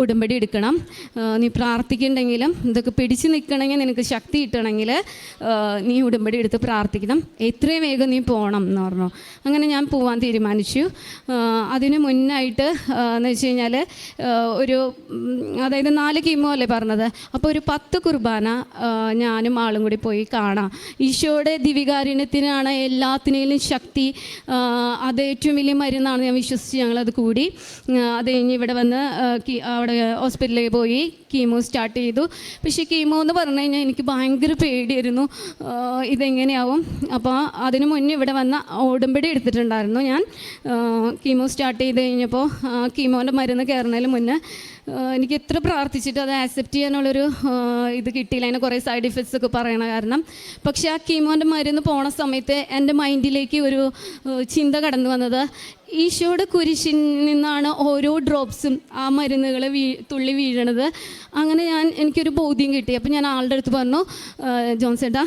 ഉടമ്പടി എടുക്കണം. നീ പ്രാർത്ഥിക്കണ്ടെങ്കിലും ഇതൊക്കെ പിടിച്ചു നിൽക്കണമെങ്കിൽ നിനക്ക് ശക്തി കിട്ടണമെങ്കിൽ നീ ഉടമ്പടി എടുത്ത് പ്രാർത്ഥിക്കണം. എത്രയും വേഗം നീ പോകണം എന്ന് പറഞ്ഞു. അങ്ങനെ ഞാൻ പോവാൻ തീരുമാനിച്ചു. അതിന് മുന്നായിട്ട് എന്ന് വെച്ച് കഴിഞ്ഞാൽ ഒരു അതായത് നാല് കീമോ അല്ലേ പറഞ്ഞത്? അപ്പോൾ ഒരു പത്ത് കുർബാന ഞാനും ആളും കൂടി പോയി കാണാം. ഈശോയുടെ ദിവികാരുണ്യത്തിനാണ് എല്ലാത്തിനേലും ശക്തി അത് ഏറ്റവും വലിയ മരുന്നാണ് ഞാൻ വിശ്വസിച്ച്. ഞങ്ങളത് കൂടി അത് കഴിഞ്ഞ് ഇവിടെ വന്ന് അവിടെ ഹോസ്പിറ്റലിൽ പോയി കീമോ സ്റ്റാർട്ട് ചെയ്തു. പക്ഷേ കീമോ എന്ന് പറഞ്ഞു കഴിഞ്ഞാൽ എനിക്ക് ഭയങ്കര പേടിയായിരുന്നു. ഇതെങ്ങനെയാവും? അപ്പോൾ അതിന് മുന്നേ ഇവിടെ വന്ന ഓടുമ്പടി എടുത്തിട്ടുണ്ടായിരുന്നു ഞാൻ. കീമോ സ്റ്റാർട്ട് ചെയ്ത് കഴിഞ്ഞപ്പോൾ കീമോന്റെ മരുന്ന് കയറുന്നതിന് മുന്നേ എനിക്ക് എത്ര പ്രാർത്ഥിച്ചിട്ട് അത് ആക്സെപ്റ്റ് ചെയ്യാനുള്ളൊരു ഇത് കിട്ടിയില്ല. അതിന് കുറേ സൈഡ് ഇഫക്ട്സ് ഒക്കെ പറയണ കാരണം. പക്ഷേ ആ കീമോന്റെ മരുന്ന് പോണ സമയത്ത് എന്റെ മൈൻഡിലേക്ക് ഒരു ചിന്ത കടന്നു വന്നത് ഈശോയുടെ കുരിശിൽ നിന്നാണ് ഓരോ ഡ്രോപ്സും ആ മരുന്നുകൾ വീ തുള്ളി വീഴണത്. അങ്ങനെ ഞാൻ എനിക്കൊരു ബോധ്യം കിട്ടി. അപ്പോൾ ഞാൻ ആളുടെ അടുത്ത് പറഞ്ഞു "ആ, ജോൺസേട്ടാ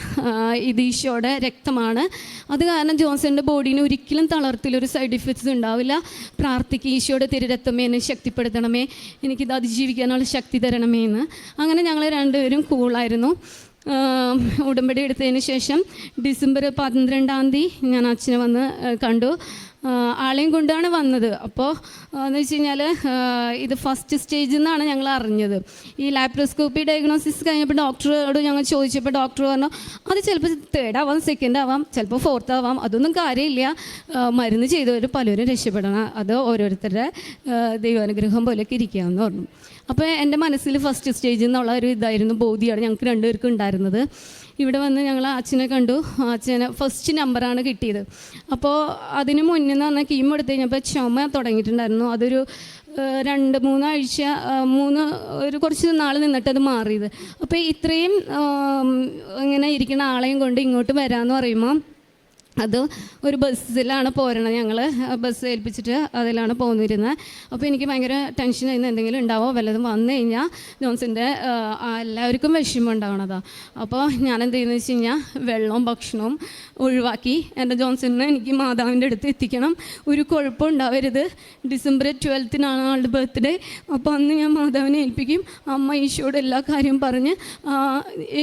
ഇത് ഈശോയുടെ രക്തമാണ്. അത് കാരണം ജോൺസന്റെ ബോഡീന് ഒരിക്കലും തളർത്തിലൊരു സൈഡ് ഇഫക്ട്സ് ഉണ്ടാവില്ല. പ്രാർത്ഥിക്കുക ഈശോയുടെ തിരുരക്തമേ എന്നെ ശക്തിപ്പെടുത്തണമേ. എനിക്കിത് അതിജീവിക്കാനുള്ള ശക്തി തരണമേ എന്ന്. അങ്ങനെ ഞങ്ങൾ രണ്ടുപേരും കൂളായിരുന്നു. ഉടമ്പടി എടുത്തതിന് ശേഷം ഡിസംബർ പന്ത്രണ്ടാം തീയതി ഞാൻ അച്ഛനെ വന്ന് കണ്ടു. ആളെയും കൊണ്ടാണ് വന്നത്. അപ്പോൾ എന്ന് വെച്ച് കഴിഞ്ഞാൽ ഇത് ഫസ്റ്റ് സ്റ്റേജിൽ നിന്നാണ് ഞങ്ങൾ അറിഞ്ഞത്. ഈ ലാപ്രോസ്കോപ്പി ഡയഗ്നോസിസ് കഴിഞ്ഞപ്പോൾ ഡോക്ടറോട് ഞങ്ങൾ ചോദിച്ചപ്പോൾ ഡോക്ടർ പറഞ്ഞു അത് ചിലപ്പോൾ തേർഡ് ആവാം സെക്കൻഡ് ആവാം ചിലപ്പോൾ ഫോർത്ത് ആവാം അതൊന്നും കാര്യമില്ല. മരുന്ന് ചെയ്തവർ പലരും രക്ഷപ്പെടണം. അത് ഓരോരുത്തരുടെ ദൈവാനുഗ്രഹം പോലെയൊക്കെ ഇരിക്കാമെന്ന് പറഞ്ഞു. അപ്പോൾ എന്റെ മനസ്സിൽ ഫസ്റ്റ് സ്റ്റേജിൽ നിന്നുള്ള ഒരു ഇതായിരുന്നു ബോധിയാണ് ഞങ്ങൾക്ക് രണ്ടുപേർക്കും ഉണ്ടായിരുന്നത്. ഇവിടെ വന്ന് ഞങ്ങൾ അച്ഛനെ കണ്ടു. അച്ഛനെ ഫസ്റ്റ് നമ്പറാണ് കിട്ടിയത്. അപ്പോൾ അതിന് മുന്നേ എന്ന് പറഞ്ഞാൽ കീമോ എടുത്ത് കഴിഞ്ഞപ്പോൾ ചുമ തുടങ്ങിയിട്ടുണ്ടായിരുന്നു. അതൊരു രണ്ട് മൂന്നാഴ്ച മൂന്ന് ഒരു കുറച്ച് നാൾ നിന്നിട്ട് അത് മാറിയത്. അപ്പോൾ ഇത്രയും ഇങ്ങനെ ഇരിക്കുന്ന ആളെയും കൊണ്ട് ഇങ്ങോട്ട് വരാമെന്ന് പറയുമ്പോൾ അത് ഒരു ബസ്സിലാണ് പോരണത്. ഞങ്ങൾ ബസ് ഏൽപ്പിച്ചിട്ട് അതിലാണ് പോന്നിരുന്നത് അപ്പോൾ എനിക്ക് ഭയങ്കര ടെൻഷൻ ആയിരുന്നു. എന്തെങ്കിലും ഉണ്ടാവോ? വല്ലതും വന്നു കഴിഞ്ഞാൽ ജോൺസിന്റെ എല്ലാവർക്കും വിഷമം ഉണ്ടാവണതാണ് അപ്പോൾ ഞാൻ എന്ത് ചെയ്യുന്നത് വെച്ച് കഴിഞ്ഞാൽ വെള്ളവും ഭക്ഷണവും ഒഴിവാക്കി എന്റെ ജോൺസണിനെ എനിക്ക് മാതാവിന്റെ അടുത്ത് എത്തിക്കണം. ഒരു കുഴപ്പം ഉണ്ടാവരുത്. ഡിസംബർ ട്വൽത്തിനാണ് ആളുടെ ബർത്ത്ഡേ. അപ്പോൾ അന്ന് ഞാൻ മാതാവിനെ ഏൽപ്പിക്കും. അമ്മ ഈശോയുടെ എല്ലാ കാര്യവും പറഞ്ഞ്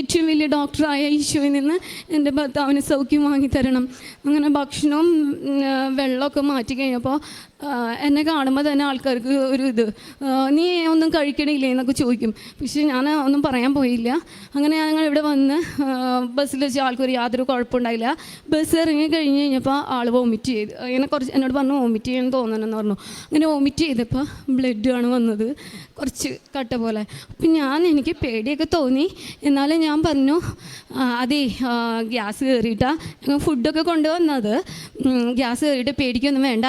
ഏറ്റവും വലിയ ഡോക്ടറായ ഈശോയിൽ നിന്ന് എന്റെ ഭർത്താവിന് സൗഖ്യം വാങ്ങിത്തരണം. അങ്ങനെ ഭക്ഷണവും വെള്ളമൊക്കെ മാറ്റി കഴിഞ്ഞപ്പോൾ എന്നെ കാണുമ്പോൾ തന്നെ ആൾക്കാർക്ക് ഒരു ഇത്. നീ ഒന്നും കഴിക്കണില്ലേ? എന്നൊക്കെ ചോദിക്കും. പക്ഷേ ഞാൻ ഒന്നും പറയാൻ പോയില്ല. അങ്ങനെ ഞങ്ങൾ ഇവിടെ വന്ന് ബസ്സിൽ വെച്ച് ആൾക്കൊരു യാതൊരു കുഴപ്പമുണ്ടായില്ല ബസ് ഇറങ്ങി കഴിഞ്ഞ് കഴിഞ്ഞപ്പോൾ ആൾ വോമിറ്റ് ചെയ്ത് അങ്ങനെ കുറച്ച് എന്നോട് പറഞ്ഞു വോമിറ്റ് ചെയ്യാൻ തോന്നണമെന്ന് പറഞ്ഞു. അങ്ങനെ വോമിറ്റ് ചെയ്തപ്പോൾ ബ്ലഡാണ് വന്നത്. കുറച്ച് കട്ട പോലെ. അപ്പം ഞാൻ എനിക്ക് പേടിയൊക്കെ തോന്നി. എന്നാലും ഞാൻ പറഞ്ഞു "ആ, അതേ ഗ്യാസ് കയറിയിട്ടാണ് ഞങ്ങൾ ഫുഡൊക്കെ കൊണ്ടുവന്നത്. ഗ്യാസ് കയറിയിട്ട് പേടിക്കൊന്നും വേണ്ട.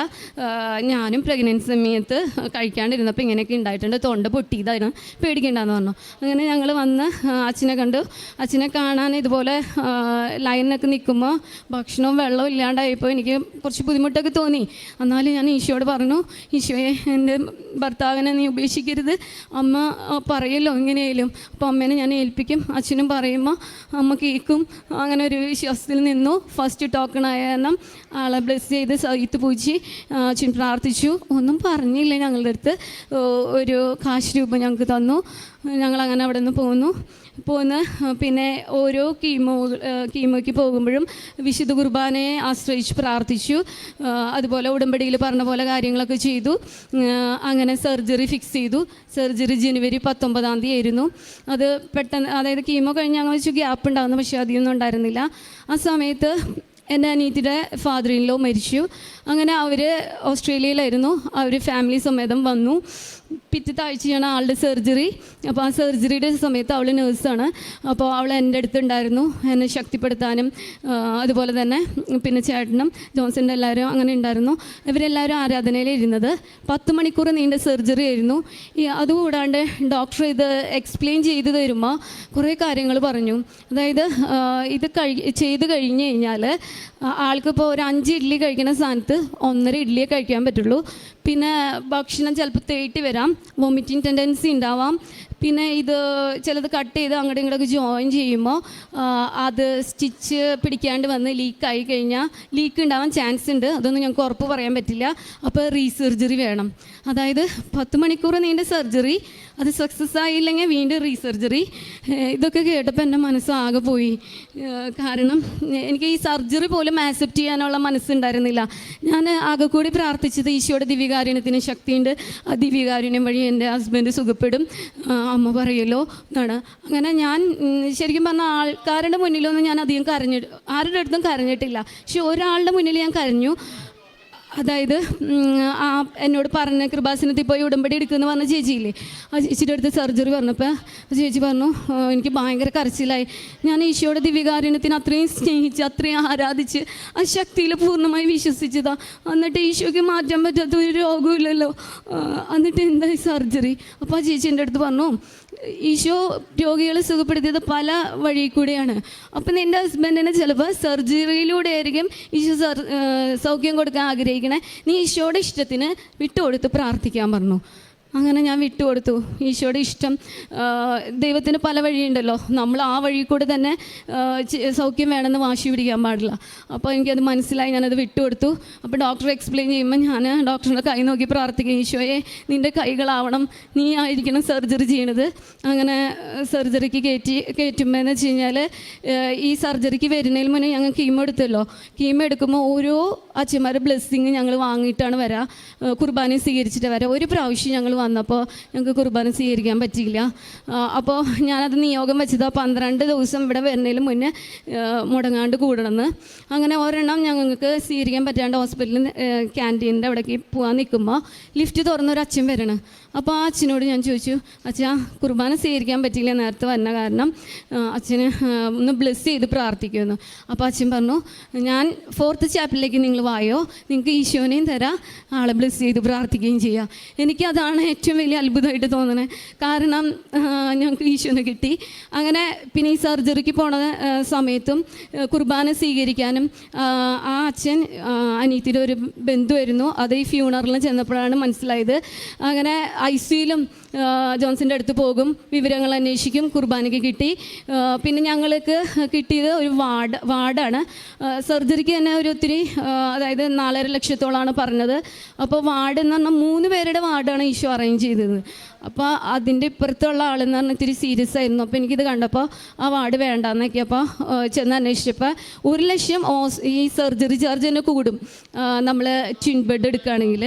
ഞാനും പ്രഗ്നൻസി സമയത്ത് കഴിക്കാണ്ടിരുന്നപ്പോൾ ഇങ്ങനെയൊക്കെ ഉണ്ടായിട്ടുണ്ട് തൊണ്ട പൊട്ടിയതായിരുന്നു. പേടിക്കണ്ടെന്ന് പറഞ്ഞു. അങ്ങനെ ഞങ്ങൾ വന്ന് അച്ഛനെ കണ്ടു. അച്ഛനെ കാണാൻ ഇതുപോലെ ലൈനൊക്കെ നിൽക്കുമ്പോൾ ഭക്ഷണവും വെള്ളവും ഇല്ലാണ്ടായപ്പോൾ എനിക്ക് കുറച്ച് ബുദ്ധിമുട്ടൊക്കെ തോന്നി. എന്നാലും ഞാൻ ഈശോയോട് പറഞ്ഞു ഈശോയെ എന്റെ ഭർത്താവിനെ നീ ഉപേക്ഷിക്കരുത്. അമ്മ പറയല്ലോ ഇങ്ങനെയായാലും അപ്പോൾ അമ്മേനെ ഞാൻ ഏൽപ്പിക്കും. അച്ഛനും പറയുമ്പോൾ അമ്മ കേൾക്കും അങ്ങനെ ഒരു വിശ്വാസത്തിൽ നിന്നു. ഫസ്റ്റ് ടോക്കൺ ആയ കാരണം ആളെ ബ്ലെസ് ചെയ്ത് സഹിത്ത് പൂജി അച്ഛൻ അച്ഛൻ പ്രാർത്ഥിച്ചു. ഒന്നും പറഞ്ഞില്ല ഞങ്ങളുടെ അടുത്ത്. ഒരു കാശ് രൂപ ഞങ്ങൾക്ക് തന്നു. ഞങ്ങളങ്ങനെ അവിടെ നിന്ന് പോന്നു. പോന്ന് പിന്നെ ഓരോ കീമോ കീമോയ്ക്ക് പോകുമ്പോഴും വിശുദ്ധ കുർബാനയെ ആശ്രയിച്ച് പ്രാർത്ഥിച്ചു. അതുപോലെ ഉടമ്പടിയിൽ പറഞ്ഞ പോലെ കാര്യങ്ങളൊക്കെ ചെയ്തു. അങ്ങനെ സർജറി ഫിക്സ് ചെയ്തു. സർജറി ജനുവരി പത്തൊമ്പതാം തീയതി ആയിരുന്നു. അത് പെട്ടെന്ന് അതായത് കീമോ കഴിഞ്ഞ് ഞങ്ങൾ വെച്ച് ഗ്യാപ്പ് ഉണ്ടാകുന്നു പക്ഷേ അധികമൊന്നും ഉണ്ടായിരുന്നില്ല. ആ സമയത്ത് എന്റെ അനിയത്തിയുടെ ഫാദർ ഇൻ ലോ മരിച്ചു. അങ്ങനെ അവർ ഓസ്ട്രേലിയയിലായിരുന്നു. അവർ ഫാമിലി സമേതം വന്നു. പിറ്റത്താഴ്ചയാണ് ആളുടെ സർജറി അപ്പോൾ ആ സർജറിയുടെ സമയത്ത് അവൾ നേഴ്സാണ്. അപ്പോൾ അവൾ എന്റെ അടുത്തുണ്ടായിരുന്നു. എന്നെ ശക്തിപ്പെടുത്താനും അതുപോലെ തന്നെ പിന്നെ ചേട്ടനും ജോൺസന്റെ എല്ലാവരും അങ്ങനെ ഉണ്ടായിരുന്നു. ഇവരെല്ലാവരും ആരാധനയിൽ ഇരുന്നത്. പത്ത് മണിക്കൂർ നീണ്ട സർജറി ആയിരുന്നു. ഈ അതുകൂടാണ്ട് ഡോക്ടർ ഇത് എക്സ്പ്ലെയിൻ ചെയ്ത് തരുമ്പോൾ കുറേ കാര്യങ്ങൾ പറഞ്ഞു. അതായത് ഇത് കഴി ചെയ്ത് കഴിഞ്ഞ് കഴിഞ്ഞാൽ ആൾക്കിപ്പോൾ ഒരു അഞ്ച് ഇഡ്ഡലി കഴിക്കുന്ന സ്ഥാനത്ത് ഒന്നര ഇഡ്ഡലിയെ കഴിക്കാൻ പറ്റുള്ളൂ. പിന്നെ ഭക്ഷണം ചിലപ്പോൾ തേട്ടി വരാം. വോമിറ്റിംഗ് ടെൻഡൻസി ഉണ്ടാവാം. പിന്നെ ഇത് ചിലത് കട്ട് ചെയ്ത് അങ്ങോട്ടും ഇങ്ങോട്ടൊക്കെ ജോയിൻ ചെയ്യുമ്പോൾ അത് സ്റ്റിച്ച് പിടിക്കാണ്ട് വന്ന് ലീക്കായി കഴിഞ്ഞാൽ ലീക്ക് ഉണ്ടാവാൻ ചാൻസ് ഉണ്ട്. അതൊന്നും ഞങ്ങൾക്ക് ഉറപ്പ് പറയാൻ പറ്റില്ല. അപ്പോൾ റീസർജറി വേണം. അതായത് പത്ത് മണിക്കൂർ നീണ്ട സർജറി അത് സക്സസ് ആയില്ലെങ്കിൽ വീണ്ടും റീസർജറി ഇതൊക്കെ കേട്ടപ്പോൾ എന്റെ മനസ്സാകെ പോയി. കാരണം എനിക്ക് ഈ സർജറി പോലും ആക്സെപ്റ്റ് ചെയ്യാനുള്ള മനസ്സുണ്ടായിരുന്നില്ല. ഞാൻ ആകെ കൂടി പ്രാർത്ഥിച്ചത് ഈശോയുടെ ദിവ്യകാരുണ്യത്തിന് ശക്തിയുണ്ട്. ആ ദിവ്യകാരുണ്യം വഴി എന്റെ ഹസ്ബൻഡ് സുഖപ്പെടും. അമ്മ പറയല്ലോ എന്നാണ് അങ്ങനെ ഞാൻ ശരിക്കും പറഞ്ഞാൽ ആൾക്കാരുടെ മുന്നിലൊന്നും ഞാൻ അധികം കരഞ്ഞിട്ട് ആരുടെ അടുത്തും കരഞ്ഞിട്ടില്ല. പക്ഷെ ഒരാളുടെ മുന്നിൽ ഞാൻ കരഞ്ഞു. അതായത് ആ എന്നോട് പറഞ്ഞ കൃപാസനത്തിൽ പോയി ഉടമ്പടി എടുക്കുമെന്ന് പറഞ്ഞ ചേച്ചിയില്ലേ? ആ ചേച്ചിയുടെ അടുത്ത് സർജറി പറഞ്ഞപ്പോൾ ചേച്ചി പറഞ്ഞു എനിക്ക് ഭയങ്കര കരച്ചിലായി. ഞാൻ ഈശോയുടെ ദിവ്യകാരുണ്യത്തിന് അത്രയും സ്നേഹിച്ച് അത്രയും ആരാധിച്ച് ആ ശക്തിയിൽ പൂർണമായി വിശ്വസിച്ചതാ. എന്നിട്ട് ഈശോയ്ക്ക് മാറ്റാൻ പറ്റാത്ത ഒരു രോഗമില്ലല്ലോ എന്നിട്ട് എന്തായി സർജറി? അപ്പോൾ ആ ചേച്ചി എന്റെ അടുത്ത് പറഞ്ഞു ഈശോ രോഗികളെ സുഖപ്പെടുത്തിയത് പല വഴി കൂടെയാണ്. അപ്പം നിന്റെ ഹസ്ബൻഡിന് ചിലപ്പോൾ സർജറിയിലൂടെ ആയിരിക്കും ഈശോ സൗഖ്യം കൊടുക്കാൻ ആഗ്രഹിക്കണേ. നീ ഈശോയുടെ ഇഷ്ടത്തിന് വിട്ടുകൊടുത്ത് പ്രാർത്ഥിക്കാൻ പറഞ്ഞു. അങ്ങനെ ഞാൻ വിട്ടുകൊടുത്തു. ഈശോയുടെ ഇഷ്ടം ദൈവത്തിന് പല വഴിയുണ്ടല്ലോ. നമ്മൾ ആ വഴി കൂടെ തന്നെ സൗഖ്യം വേണമെന്ന് വാശി പിടിക്കാൻ പാടില്ല. അപ്പോൾ എനിക്കത് മനസ്സിലായി ഞാനത് വിട്ടുകൊടുത്തു. അപ്പോൾ ഡോക്ടർ എക്സ്പ്ലെയിൻ ചെയ്യുമ്പോൾ ഞാൻ ഡോക്ടറിന്റെ കൈ നോക്കി പ്രാർത്ഥിക്കും ഈശോയെ നിന്റെ കൈകളാവണം. നീ ആയിരിക്കണം സർജറി ചെയ്യണത്. അങ്ങനെ സർജറിക്ക് കയറ്റി കയറ്റുമ്പോൾ എന്ന് വെച്ച് കഴിഞ്ഞാൽ ഈ സർജറിക്ക് വരുന്നതിന് മുന്നേ ഞങ്ങൾ കീമോ എടുത്തല്ലോ. കീമോ എടുക്കുമ്പോൾ ഓരോ അച്ഛന്മാരുടെ ബ്ലെസ്സിങ് ഞങ്ങൾ വാങ്ങിയിട്ടാണ് വരാം കുർബാനയും കുർബാന സ്വീകരിച്ചിട്ട് വരാം. ഒരു പ്രാവശ്യം ഞങ്ങൾ വന്നപ്പോൾ ഞങ്ങൾക്ക് കുർബാന സ്വീകരിക്കാൻ പറ്റിയില്ല. അപ്പോൾ ഞാനത് നിയോഗം വെച്ചത് പന്ത്രണ്ട് ദിവസം ഇവിടെ വരുന്നതിന് മുന്നേ മുടങ്ങാണ്ട് കൂടണമെന്ന് അങ്ങനെ ഒരെണ്ണം ഞങ്ങൾക്ക് സ്വീകരിക്കാൻ പറ്റാണ്ട് ഹോസ്പിറ്റലിൽ ക്യാന്റീനിന്റെ അവിടേക്ക് പോകാൻ നിൽക്കുമ്പോൾ ലിഫ്റ്റ് തുറന്നൊരു അച്ഛൻ വരണം. അപ്പോൾ ആ അച്ഛനോട് ഞാൻ ചോദിച്ചു അച്ഛാ കുർബാന സ്വീകരിക്കാൻ പറ്റിയില്ല നേരത്തെ വന്ന കാരണം അച്ഛന് ഒന്ന് ബ്ലെസ് ചെയ്ത് പ്രാർത്ഥിക്കുമെന്ന്. അപ്പോൾ അച്ഛൻ പറഞ്ഞു ഞാൻ ഫോർത്ത് ചാപ്പിലേക്ക് നിങ്ങൾ വായോ? നിങ്ങൾക്ക് ഈശോനെയും തരാം ആളെ ബ്ലെസ് ചെയ്ത് പ്രാർത്ഥിക്കുകയും ചെയ്യാം. എനിക്കതാണ് ഏറ്റവും വലിയ അത്ഭുതമായിട്ട് തോന്നുന്നത് കാരണം ഞങ്ങൾക്ക് ഈശോനെ കിട്ടി. അങ്ങനെ പിന്നെ ഈ സർജറിക്ക് പോണ സമയത്തും കുർബാന സ്വീകരിക്കാനും ആ, അച്ഛൻ അനിയത്തിന്റെ ഒരു ബന്ധുവായിരുന്നു. അത് ഈ ഫ്യൂണറിൽ ചെന്നപ്പോഴാണ് മനസ്സിലായത്. അങ്ങനെ ഐ സിയിലും ജോൺസിന്റെ അടുത്ത് പോകും വിവരങ്ങൾ അന്വേഷിക്കും കുർബാനയ്ക്ക് കിട്ടി. പിന്നെ ഞങ്ങൾക്ക് കിട്ടിയത് ഒരു വാർഡ് വാർഡാണ്. സർജറിക്ക് തന്നെ ഒരു ഒത്തിരി അതായത് നാലര ലക്ഷത്തോളമാണ് പറഞ്ഞത്. അപ്പോൾ വാർഡ് എന്ന് പറഞ്ഞാൽ മൂന്ന് പേരുടെ വാർഡാണ് ഈശോ അറേഞ്ച് ചെയ്തത്. അപ്പോൾ അതിന്റെ ഇപ്പുറത്തുള്ള ആളെന്ന് പറഞ്ഞാൽ ഇത്തിരി സീരിയസ് ആയിരുന്നു. അപ്പോൾ എനിക്കിത് കണ്ടപ്പോൾ ആ വാർഡ് വേണ്ടാന്നൊക്കെ അപ്പോൾ ചെന്ന് അന്വേഷിച്ചപ്പോൾ ഒരു ലക്ഷം ഓസ് ഈ സർജറി ചാർജ് തന്നെ കൂടും. നമ്മൾ ട്വിൻ ബെഡ് എടുക്കുകയാണെങ്കിൽ.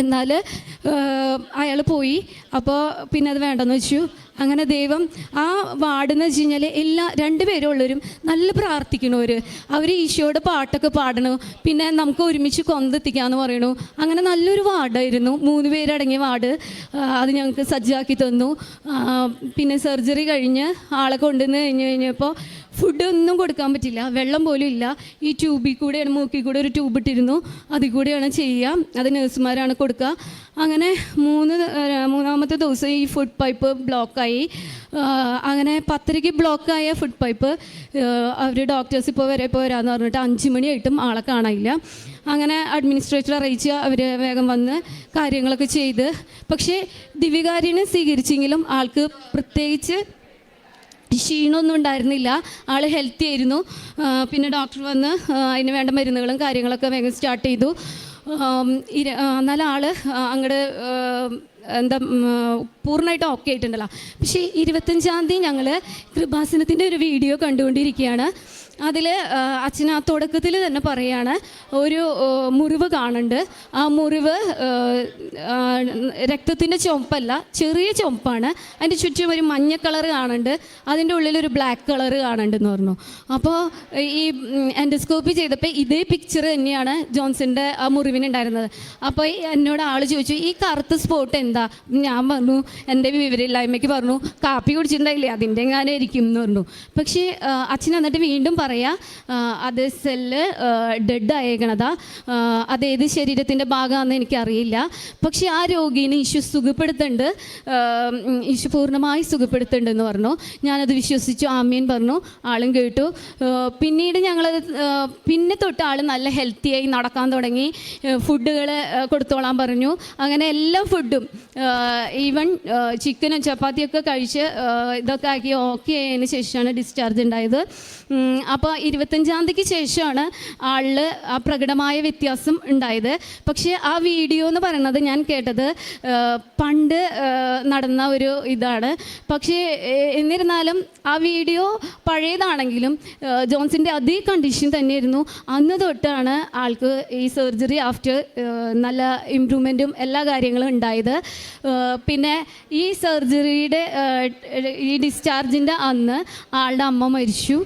എന്നാൽ അയാൾ പോയി. അപ്പോൾ പിന്നെ അത് വേണ്ടെന്ന് വെച്ചു. അങ്ങനെ ദൈവം ആ വാർഡെന്ന് വെച്ച് കഴിഞ്ഞാൽ എല്ലാ രണ്ടുപേരും ഉള്ളവരും നല്ല പ്രാർത്ഥിക്കണവർ അവർ ഈശോയുടെ പാട്ടൊക്കെ പാടണു. പിന്നെ നമുക്ക് ഒരുമിച്ച് കൊന്തെത്തിക്കാന്ന് പറയണു. അങ്ങനെ നല്ലൊരു വാർഡായിരുന്നു. മൂന്ന് പേരടങ്ങിയ വാർഡ്. അത് ഞങ്ങൾക്ക് സജ്ജാക്കി തന്നു. പിന്നെ സർജറി കഴിഞ്ഞ് ആളെ കൊണ്ടുവന്ന് കഴിഞ്ഞ് കഴിഞ്ഞപ്പോൾ ഫുഡ് ഒന്നും കൊടുക്കാൻ പറ്റില്ല. വെള്ളം പോലും ഇല്ല. ഈ ട്യൂബിൽ കൂടെയാണ് മൂക്കിൽ കൂടെ ഒരു ട്യൂബ് ഇട്ടിരുന്നു. അതിൽ കൂടെയാണ് ചെയ്യുക. അത് നഴ്സുമാരാണ് കൊടുക്കുക. അങ്ങനെ മൂന്ന് മൂന്നാമത്തെ ദിവസം ഈ ഫുഡ് പൈപ്പ് ബ്ലോക്കായി അങ്ങനെ പത്തരയ്ക്ക് ബ്ലോക്കായ ഫുഡ് പൈപ്പ് അവർ ഡോക്ടേഴ്സ് ഇപ്പോൾ വരെ ഇപ്പോൾ വരാമെന്ന് പറഞ്ഞിട്ട് അഞ്ച് മണിയായിട്ടും ആളെ കാണാനില്ല. അങ്ങനെ അഡ്മിനിസ്ട്രേറ്റർ അറിയിച്ച് അവർ വേഗം വന്ന് കാര്യങ്ങളൊക്കെ ചെയ്ത്. പക്ഷേ ദിവ്യകാര്യനെ സ്വീകരിച്ചെങ്കിലും ആൾക്ക് പ്രത്യേകിച്ച് ക്ഷീണമൊന്നും ഉണ്ടായിരുന്നില്ല. ആൾ ഹെൽത്തി ആയിരുന്നു. പിന്നെ ഡോക്ടർ വന്ന് അതിന് വേണ്ട മരുന്നുകളും കാര്യങ്ങളൊക്കെ വേഗം സ്റ്റാർട്ട് ചെയ്തു. ഇര- എന്നാൽ ആൾ അങ്ങോട്ട് എന്താ പൂർണമായിട്ട് ഓക്കെ ആയിട്ടുണ്ടല്ലോ. പക്ഷേ ഇരുപത്തഞ്ചാം തീയതി ഞങ്ങൾ കൃപാസനത്തിന്റെ ഒരു വീഡിയോ കണ്ടുകൊണ്ടിരിക്കുകയാണ്. അതിൽ അച്ഛൻ ആ തുടക്കത്തിൽ തന്നെ പറയാണ് ഒരു മുറിവ് കാണുന്നുണ്ട് ആ മുറിവ് രക്തത്തിന്റെ ചുമപ്പല്ല ചെറിയ ചുമപ്പാണ് അതിന്റെ ചുറ്റും ഒരു മഞ്ഞ കളർ കാണുന്നുണ്ട് അതിന്റെ ഉള്ളിൽ ഒരു ബ്ലാക്ക് കളർ കാണുന്നുണ്ടെന്ന് പറഞ്ഞു. അപ്പോൾ ഈ എൻഡോസ്കോപ്പി ചെയ്തപ്പോൾ ഇതേ പിക്ചർ തന്നെയാണ് ജോൺസന്റെ ആ മുറിവിനുണ്ടായിരുന്നത്. അപ്പോൾ എന്നോട് ആൾ ചോദിച്ചു ഈ കറുത്ത സ്പോട്ട് എന്താ? ഞാൻ പറഞ്ഞു എന്റെ വിവരമില്ലായ്മയ്ക്ക് പറഞ്ഞു കാപ്പി കുടിച്ചിട്ടുണ്ടായില്ലേ അതിന്റെ എങ്ങാനും ഇരിക്കും എന്ന് പറഞ്ഞു. പക്ഷേ അച്ഛൻ എന്നിട്ട് വീണ്ടും പറഞ്ഞു പറയാ അത് സെല്ല് ഡെഡ് ആയേക്കണതാ. അത് ഏത് ശരീരത്തിന്റെ ഭാഗമാണെന്ന് എനിക്കറിയില്ല. പക്ഷെ ആ രോഗീനെ ഈശു സുഖപ്പെടുത്തുന്നുണ്ട് ഈശു പൂർണമായി സുഖപ്പെടുത്തുന്നുണ്ടെന്ന് പറഞ്ഞു. ഞാനത് വിശ്വസിച്ചു. ആമീൻ പറഞ്ഞു. ആളും കേട്ടു. പിന്നീട് ഞങ്ങളത് പിന്നെ തൊട്ട് ആൾ നല്ല ഹെൽത്തിയായി നടക്കാൻ തുടങ്ങി. ഫുഡുകൾ കൊടുത്തോളാൻ പറഞ്ഞു. അങ്ങനെ എല്ലാ ഫുഡും ഈവൻ ചിക്കനും ചപ്പാത്തിയൊക്കെ കഴിച്ച് ഇതൊക്കെ ആക്കി ഓക്കെ ആയതിനു ശേഷമാണ് ഡിസ്ചാർജ് ഉണ്ടായത്. അപ്പോൾ ഇരുപത്തഞ്ചാം തീയതിക്ക് ശേഷമാണ് ആളിൽ ആ പ്രകടമായ വ്യത്യാസം ഉണ്ടായത്. പക്ഷേ ആ വീഡിയോ എന്ന് പറയുന്നത് ഞാൻ കേട്ടത് പണ്ട് നടന്ന ഒരു ഇതാണ്. പക്ഷേ എന്നിരുന്നാലും ആ വീഡിയോ പഴയതാണെങ്കിലും ജോൺസിന്റെ അതേ കണ്ടീഷൻ തന്നെയായിരുന്നു. അന്ന് തൊട്ടാണ് ആൾക്ക് ഈ സർജറി ആഫ്റ്റർ നല്ല ഇമ്പ്രൂവ്മെന്റും എല്ലാ കാര്യങ്ങളും ഉണ്ടായത്. പിന്നെ ഈ സർജറിയുടെ ഈ ഡിസ്ചാർജിന്റെ അന്ന് ആളുടെ അമ്മ മരിച്ചു.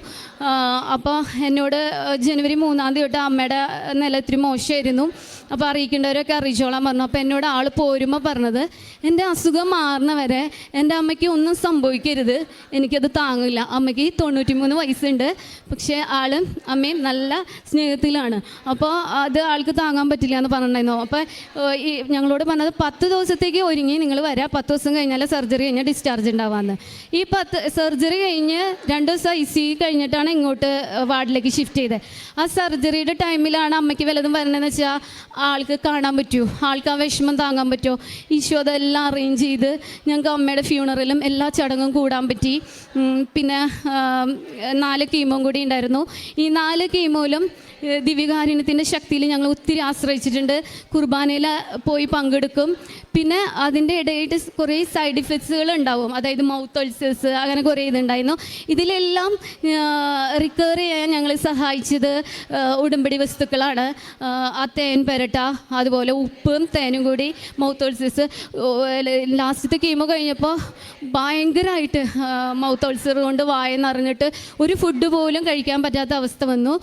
അപ്പോൾ എന്നോട് ജനുവരി മൂന്നാം തീയതി തൊട്ട് അമ്മയുടെ നില ഇത്തിരി മോശമായിരുന്നു. അപ്പോൾ അറിയിക്കേണ്ടവരൊക്കെ അറിയിച്ചോളാൻ പറഞ്ഞു. അപ്പോൾ എന്നോട് ആൾ പോരുമ്പോൾ പറഞ്ഞത് എന്റെ അസുഖം മാറുന്ന വരെ എന്റെ അമ്മയ്ക്ക് ഒന്നും സംഭവിക്കരുത്. എനിക്കത് താങ്ങില്ല. അമ്മയ്ക്ക് തൊണ്ണൂറ്റി മൂന്ന് വയസ്സുണ്ട്. പക്ഷേ ആൾ അമ്മയും നല്ല സ്നേഹത്തിലാണ്. അപ്പോൾ അത് ആൾക്ക് താങ്ങാൻ പറ്റില്ല എന്ന് പറഞ്ഞിട്ടുണ്ടായിരുന്നു അപ്പോൾ ഈ ഞങ്ങളോട് പറഞ്ഞത് പത്ത് ദിവസത്തേക്ക് ഒരുങ്ങി നിങ്ങൾ വരാം. പത്ത് ദിവസം കഴിഞ്ഞാൽ സർജറി കഴിഞ്ഞാൽ ഡിസ്ചാർജ് ഉണ്ടാവാമെന്ന് ഈ പത്ത് സർജറി കഴിഞ്ഞ് രണ്ട് ദിവസം ഐ സി കഴിഞ്ഞിട്ടാണ് ഇങ്ങോട്ട് വാർഡിലേക്ക് ഷിഫ്റ്റ് ചെയ്തത് ആ സർജറിയുടെ ടൈമിലാണ് അമ്മയ്ക്ക് വല്ലതും വരണമെന്ന് വെച്ചാൽ ആൾക്ക് കാണാൻ പറ്റുമോ ആൾക്ക് ആ വിഷമം താങ്ങാൻ പറ്റുമോ ഈശോ അതെല്ലാം അറേഞ്ച് ചെയ്ത് ഞങ്ങൾക്ക് അമ്മയുടെ ഫ്യൂണറലും എല്ലാ ചടങ്ങും കൂടാൻ പറ്റി. പിന്നെ നാല് കീമോം കൂടി ഉണ്ടായിരുന്നു. ഈ നാല് കീമോയിലും ദിവ്യകാരുണ്യത്തിന്റെ ശക്തിയിൽ ഞങ്ങൾ ഒത്തിരി ആശ്രയിച്ചിട്ടുണ്ട്. കുർബാനയിൽ പോയി പങ്കെടുക്കും. പിന്നെ അതിന്റെ ഇടയിട്ട് കുറേ സൈഡ് ഇഫക്ട്സുകൾ ഉണ്ടാവും. അതായത് മൗത്ത് ഒൾസേഴ്സ് അങ്ങനെ കുറേ ഇതുണ്ടായിരുന്നു. ഇതിലെല്ലാം റിക്കവർ ചെയ്യാൻ ഞങ്ങളെ സഹായിച്ചത് ഉടമ്പടി വസ്തുക്കളാണ്. ആ തേൻ പെരട്ട അതുപോലെ ഉപ്പും തേനും കൂടി മൗത്ത് അൾസേഴ്സ് ലാസ്റ്റത്തെ കീമോ കഴിഞ്ഞപ്പോൾ ഭയങ്കരമായിട്ട് മൗത്ത് അൾസർ കൊണ്ട് വായ ഒരു ഫുഡ് പോലും കഴിക്കാൻ പറ്റാത്ത അവസ്ഥ വന്നു.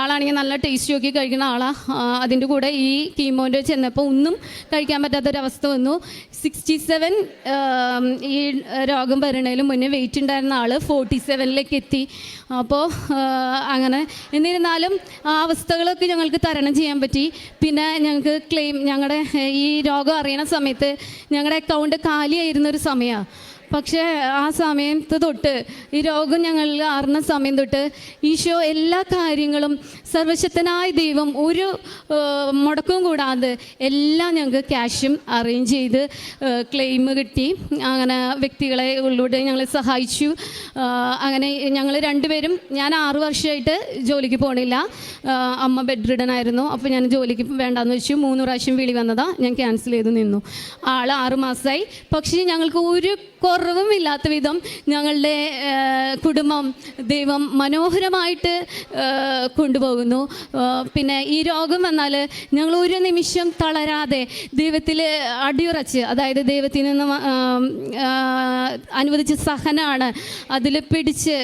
ആളാണെങ്കിൽ നല്ല ടേസ്റ്റ് നോക്കി കഴിക്കുന്ന ആളാണ് അതിന്റെ കൂടെ ഈ കീമോന്റെ ചെന്നപ്പോൾ ഒന്നും കഴിക്കാൻ പറ്റാത്തൊരവസ്ഥ വന്നു. സിക്സ്റ്റി സെവൻ ഈ രോഗം വരണേലും മുന്നേ വെയിറ്റ് ഉണ്ടായിരുന്ന ആൾ ഫോർട്ടി സെവനിലേക്ക് എത്തി. അപ്പോൾ അങ്ങനെ. എന്നിരുന്നാലും ആ അവസ്ഥകളൊക്കെ ഞങ്ങൾക്ക് തരണം ചെയ്യാൻ പറ്റി. പിന്നെ ഞങ്ങൾക്ക് ക്ലെയിം ഞങ്ങളുടെ ഈ രോഗം അറിയണ സമയത്ത് ഞങ്ങളുടെ അക്കൗണ്ട് കാലിയായിരുന്ന ഒരു സമയമാണ് പക്ഷേ ആ സമയത്ത് തൊട്ട് ഈ രോഗം ഞങ്ങളിൽ ആറുന്ന സമയം തൊട്ട് ഈശോ എല്ലാ കാര്യങ്ങളും സർവശക്തനായ ദൈവം ഒരു മുടക്കവും കൂടാതെ എല്ലാം ഞങ്ങൾക്ക് ക്യാഷും അറേഞ്ച് ചെയ്ത് ക്ലെയിം കിട്ടി. അങ്ങനെ വ്യക്തികളെ ഉള്ളിലൂടെ ഞങ്ങളെ സഹായിച്ചു. അങ്ങനെ ഞങ്ങൾ രണ്ടുപേരും ഞാൻ ആറു വർഷമായിട്ട് ജോലിക്ക് പോകണില്ല അമ്മ ബെഡ് റിഡൻ ആയിരുന്നു അപ്പോൾ ഞാൻ ജോലിക്ക് വേണ്ടാന്ന് വെച്ചു. മൂന്ന് പ്രാവശ്യം വിളി വന്നതാണ് ഞാൻ ക്യാൻസൽ ചെയ്ത് നിന്നു. ആൾ ആറ് മാസമായി പക്ഷേ ഞങ്ങൾക്ക് ഒരു കുറവും ഇല്ലാത്ത വിധം ഞങ്ങളുടെ കുടുംബം ദൈവം മനോഹരമായിട്ട് കൊണ്ടുപോകുന്നു. പിന്നെ ഈ രോഗം വന്നാൽ ഞങ്ങൾ ഒരു നിമിഷം തളരാതെ ദൈവത്തിൽ അടിയുറച്ച് അതായത് ദൈവത്തിൽ നിന്ന് അനുവദിച്ച സഹനാണ് അതിൽ പിടിച്ച്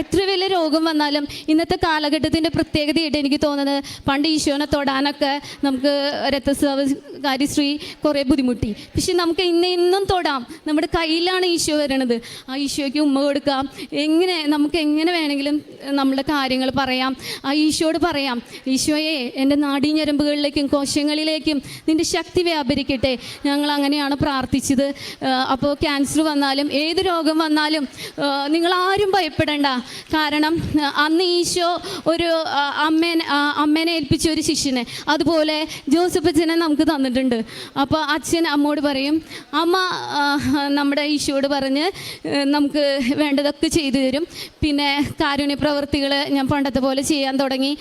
എത്ര വലിയ രോഗം വന്നാലും ഇന്നത്തെ കാലഘട്ടത്തിന്റെ പ്രത്യേകതയായിട്ട് എനിക്ക് തോന്നുന്നത് പണ്ട് ഈശോനെ തൊടാനൊക്കെ നമുക്ക് രക്തസ്രാവകാരി ശ്രീ കുറേ ബുദ്ധിമുട്ടി. പക്ഷെ നമുക്ക് ഇന്ന് ഇന്നും തൊടാം. നമ്മുടെ കയ്യിലാണ് ഈശോ വരണത്? ആ ഈശോയ്ക്ക് ഉമ്മ കൊടുക്കാം. എങ്ങനെ നമുക്ക് എങ്ങനെ വേണമെങ്കിലും നമ്മുടെ കാര്യങ്ങൾ പറയാം. ആ ഈശോയോട് പറയാം ഈശോയെ എന്റെ നാടീഞ്ഞരമ്പുകളിലേക്കും കോശങ്ങളിലേക്കും നിന്റെ ശക്തി വ്യാപരിക്കട്ടെ. ഞങ്ങൾ അങ്ങനെയാണ് പ്രാർത്ഥിച്ചത്. അപ്പോൾ ക്യാൻസർ വന്നാലും ഏത് രോഗം വന്നാലും നിങ്ങൾ ആരും ഭയപ്പെടേണ്ട. കാരണം അന്ന് ഈശോ ഒരു അമ്മേനെ അമ്മേനെ ഏൽപ്പിച്ച ഒരു ശിഷ്യനെ അതുപോലെ ജോസഫ് അച്ഛനെ നമുക്ക് തന്നിട്ടുണ്ട്. അപ്പോൾ അച്ഛൻ അമ്മോട് പറയും അമ്മ നമ്മുടെ നമ്മുടെ ഈശോയോട് പറഞ്ഞ് നമുക്ക് വേണ്ടതൊക്കെ ചെയ്തു തരും. പിന്നെ കാരുണ്യ പ്രവൃത്തികൾ ഞാൻ പണ്ടത്തെ പോലെ ചെയ്യാൻ തുടങ്ങി.